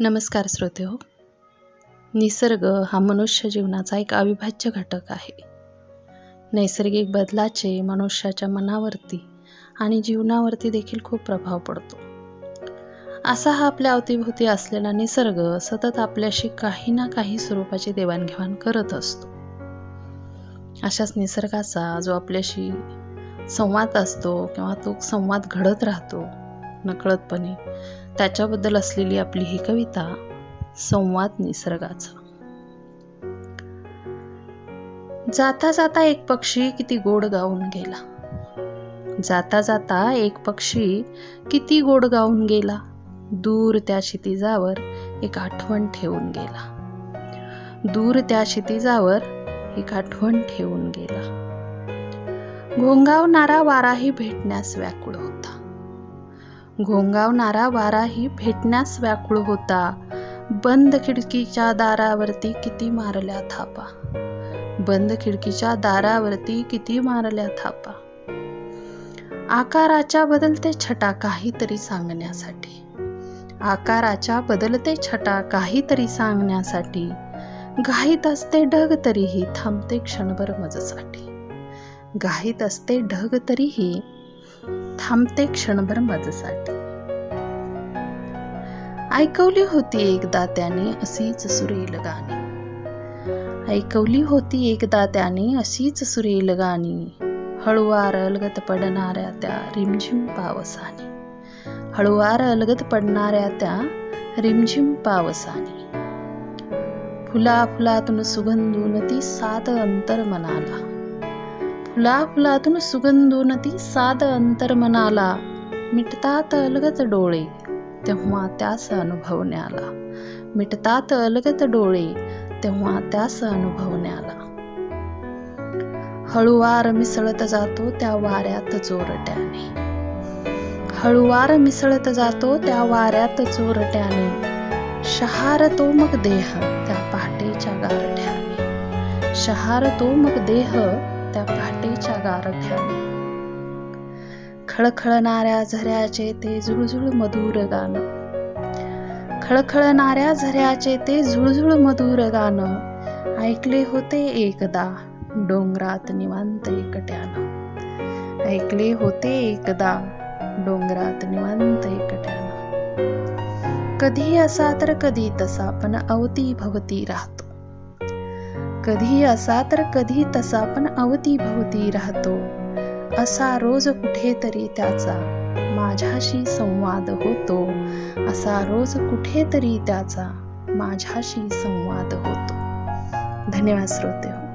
नमस्कार श्रोते हो. निसर्ग हा मनुष्य जीवनाचा एक अविभाज्य घटक आहे. नैसर्गिक बदलाचे मनुष्याच्या मनावरती आणि जीवनावरती देखील खूप प्रभाव पडतो. असा हा आपल्या अवतीभोवती असलेला निसर्ग सतत आपल्याशी काही ना काही स्वरूपाची देवाणघेवाण करत असतो. अशाच निसर्गाचा जो आपल्याशी संवाद असतो किंवा तो संवाद घडत राहतो नकळतपणे त्याच्याबद्दल असलेली आपली ही कविता संवाद निसर्गाचा. जाता जाता एक पक्षी किती गोड गाऊन गेला. जाता जाता एक पक्षी किती गोड गाऊन गेला. दूर त्या क्षितिजावर एक आठवण ठेवून गेला. दूर त्या क्षितिजावर एक आठवण ठेवून गेला. घोंगावणारा वाराही भेटण्यास व्याकुळ होता. घोंगावणारा वाराही भेटण्यास व्याकुळ होता. बंद खिडकीच्या दारावरती किती मारल्या थापा. बंद खिडकीच्या दारावरती किती मारल्या थापा. आकाराच्या बदलते छटा काहीतरी सांगण्यासाठी. आकाराच्या बदलते छटा काहीतरी सांगण्यासाठी. घाईत असते ढग तरीही थांबते क्षणभर मजसाठी. घाईत असते ढग तरीही थांबते क्षणभर माझ्यासाठी. ऐकवली होती एकदा त्याने अशीच सुरेल गाणी. ऐकवली होती एकदा त्याने अशीच सुरेल गाणी. हळुवार अलगत पडणाऱ्या त्या रिमझिम पावसाने. हळुवार अलगत पडणाऱ्या त्या रिमझिम पावसाने. फुला फुलातून सुगंधून ती सात अंतर मनाला. फुला फुलातून सुगंधून ती साध अंतर मनाला मिटतात अलगत डोळे तेव्हा त्यास अनुभवण्याला. मिटतात अलगत डोळे तेव्हा त्यास अनुभवण्याला. हळुवार मिसळत जातो त्या वाऱ्यात चोरट्याने. हळुवार मिसळत जातो त्या वाऱ्यात चोरट्याने. शहार तो मग देह त्या पहाटेच्या गारठ्याने. शहार तो मग देह त्या पहाटेच्या गारठ्याने खळखळणाऱ्या झऱ्याचे ते झुळझुळ मधुर गाणं. खळखळणाऱ्या झऱ्याचे ते झुळझुळ मधुर गाणं. ऐकले होते एकदा डोंगरात निवांत एकट्यानं. ऐकले होते एकदा डोंगरात निवांत एकट्यानं. कधी असा तर कधी तसा पण अवती भवती राहतो. कधी असा तर कधी तसा पण अवतीभोवती राहतो. असा रोज कुठेतरी त्याचा माझ्याशी संवाद होतो. असा रोज कुठेतरी त्याचा माझ्याशी संवाद होतो. धन्यवाद श्रोते हो.